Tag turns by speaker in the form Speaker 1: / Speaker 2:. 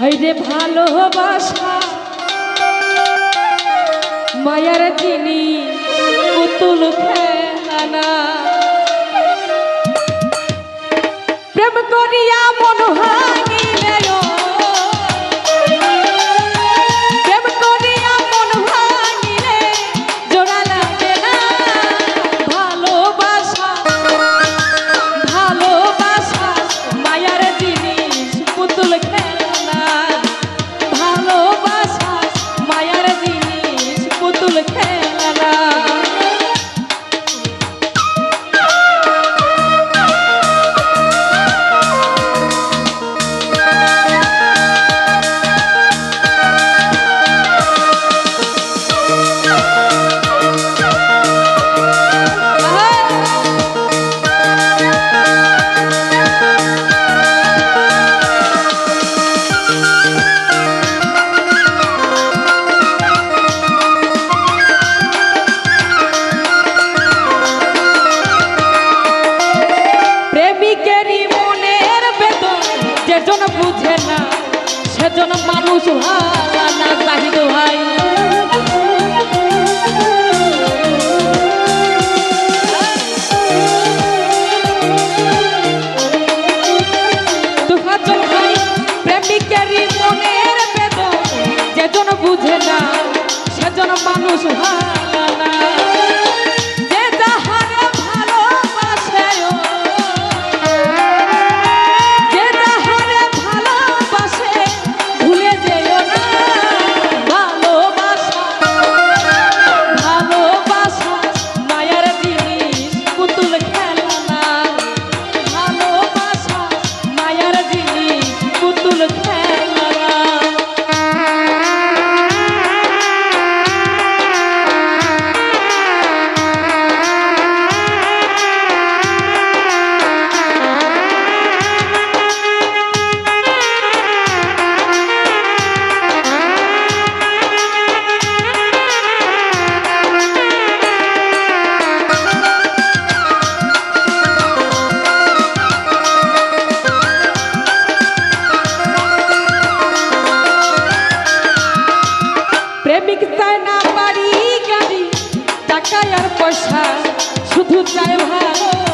Speaker 1: হইরে ভালোবাসা মায়ার চিনি পুতুল খেলানা। প্রেম করিয়া মনোহার বুঝে না সেজন মানুষ হয়। পয়সা শুধু চাই ভালো।